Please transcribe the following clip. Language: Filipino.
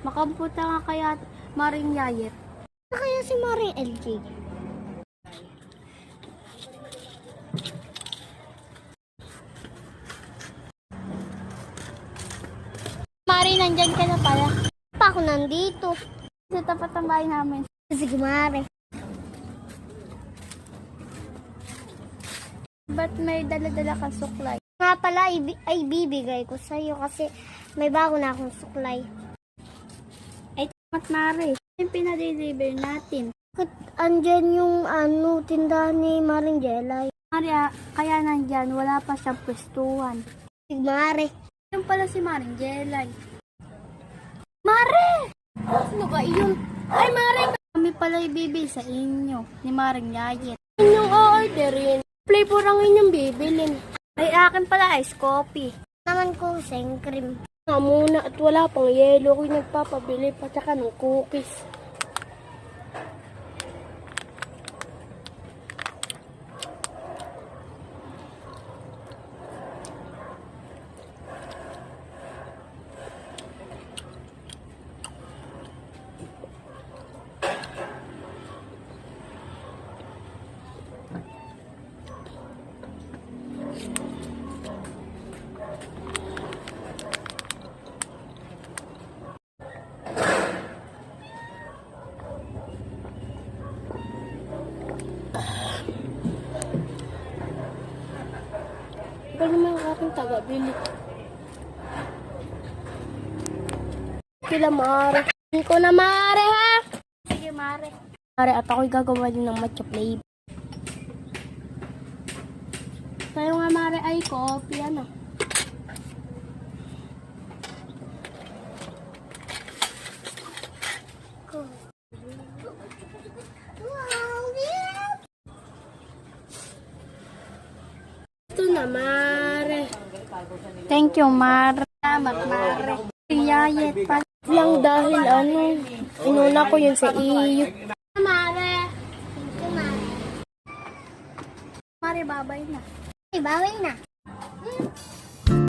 Makamputa nga kaya Maring Yayet. Ano kaya si Maring LJ? Mari, nandyan ka na pala. Pa ako nandito. Sa tapat ng bahay namin. Sige, Mari. Ba't may dala-dala ka suklay? Nga pala, ay bibigay ko sa'yo kasi may bago na akong suklay. Ay, tamat Mari. Yung pinadeliver natin. Bakit andyan yung ano, tindahan ni Maring Jelay? Mari, ah, kaya nandyan, wala pa siyang pwestuhan. Sige, Mari. Yung pala si Maring Jelay. Mare! Ano ba yun? Ay, Mare! Kami pala ibibili sa inyo ni Maring Yayet. Inyong o-orderin. Flavor ang inyong bibilin. Ay, akin pala ice coffee. Naman ko seng cream. Nga muna at wala pang yelo. Ako'y nagpapabili pa tsaka ng cookies. Ikaw naman aking taga-bili. Kila Mare. Hindi ko na Mare ha! Sige Mare. Mare at ako'y gagawa din ng matcha flavor. Tayo nga Mare ay coffee ano. Ito na, Mare. Thank you, Mare. Salamat, Mare. Yayet pa. Lang dahil ano, inuna ko yun sa iyo. Mare. Thank you, Mare. Mare, babay na. Ay, babay na. Hmm.